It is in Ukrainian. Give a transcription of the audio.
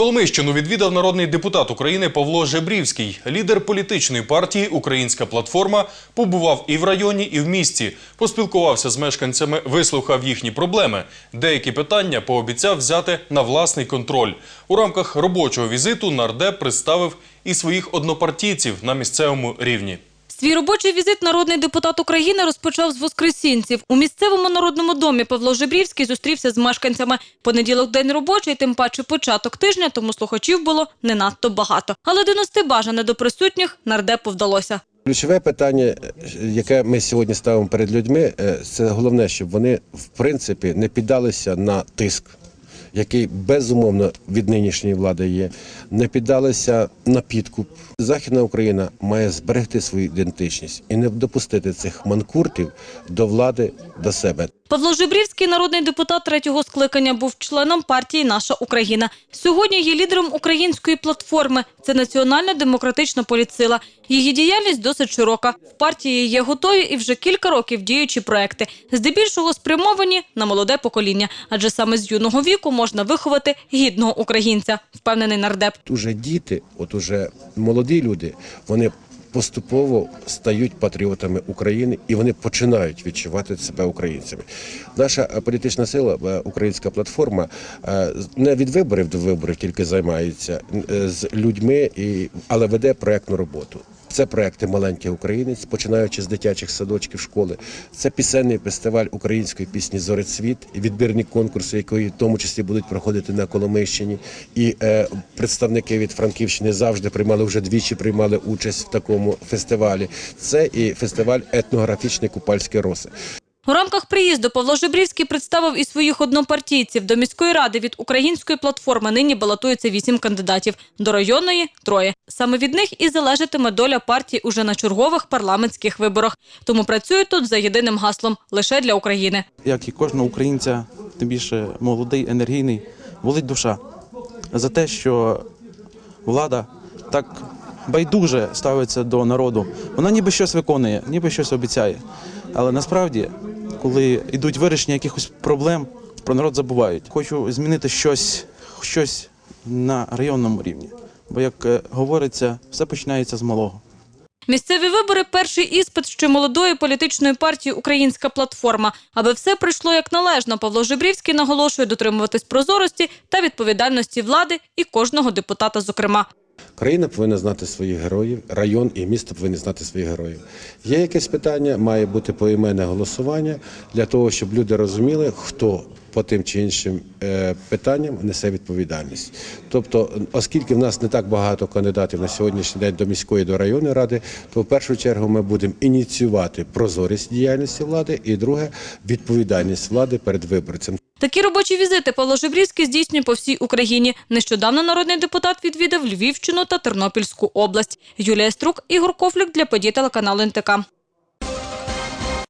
Коломийщину відвідав народний депутат України Павло Жебрівський. Лідер політичної партії Українська платформа побував і в районі, і в місті. Поспілкувався з мешканцями, вислухав їхні проблеми. Деякі питання пообіцяв взяти на власний контроль. У рамках робочого візиту нардеп представив і своїх однопартійців на місцевому рівні. Свій робочий візит народний депутат України розпочав з воскресінців. У місцевому народному домі Павло Жебрівський зустрівся з мешканцями. Понеділок день робочий, тим паче початок тижня, тому слухачів було не надто багато. Але донести бажане до присутніх нардепу вдалося. Ключове питання, яке ми сьогодні ставимо перед людьми, е, це головне, щоб вони в принципі не піддалися на тиск, який безумовно від нинішньої влади є, не піддалися на підкуп. Західна Україна має зберегти свою ідентичність і не допустити цих манкуртів до влади до себе. Павло Жебрівський, народний депутат третього скликання, був членом партії Наша Україна. Сьогодні є лідером української платформи. Це національна демократична політсила. Її діяльність досить широка. В партії є готові і вже кілька років діючі проекти, здебільшого спрямовані на молоде покоління, адже саме з юного віку можна виховати гідного українця, впевнений нардеп. Уже діти, от уже молоді люди, вони поступово стають патріотами України і вони починають відчувати себе українцями. Наша е, політична сила, е, українська платформа, е, не від виборів до виборів тільки займається з людьми, але веде проектну роботу. Це проекти Маленький українець, починаючи з дитячих садочків школи. Це пісенний фестиваль української пісні Зорецвіт, відбірні конкурси, які в тому числі будуть проходити на Коломийщині. І е, представники від Франківщини завжди приймали вже двічі приймали участь в такому фестивалі. Це і фестиваль етнографічний Купальські роси. У рамках приїзду Павло Жебрівський представив і своїх однопартійців. До міської ради від української платформи нині балотується вісім кандидатів. До районної – троє. Саме від них і залежатиме доля партії уже на чергових парламентських виборах. Тому працюють тут за єдиним гаслом – лише для України. як і кожного українця, тим більше молодий, енергійний, болить душа за те, що влада так байдуже ставиться до народу. Вона ніби щось виконує, ніби щось обіцяє. Але насправді, коли йдуть вирішення якихось проблем, про народ забувають. Хочу змінити щось, щось на районному рівні. Бо, як е, говориться, все починається з малого. Місцеві вибори – перший іспит ще молодої політичної партії «Українська платформа». Аби все пройшло як належно, Павло Жебрівський наголошує дотримуватись прозорості та відповідальності влади і кожного депутата зокрема. Країна повинна знати своїх героїв, район і місто повинні знати своїх героїв. Є якесь питання, має бути поіменне голосування для того, щоб люди розуміли, хто по тим чи іншим е, питанням несе відповідальність. Тобто, оскільки в нас не так багато кандидатів на сьогоднішній день до міської до районної ради, то в першу чергу ми будемо ініціювати прозорість діяльності влади, і друге відповідальність влади перед виборцем. Такі робочі візити Павло Жебрівський здійснює по всій Україні. Нещодавно народний депутат відвідав Львівщину та Тернопільську область. Юлія Струк, Ігор Кофлік для подій телеканалу НТК.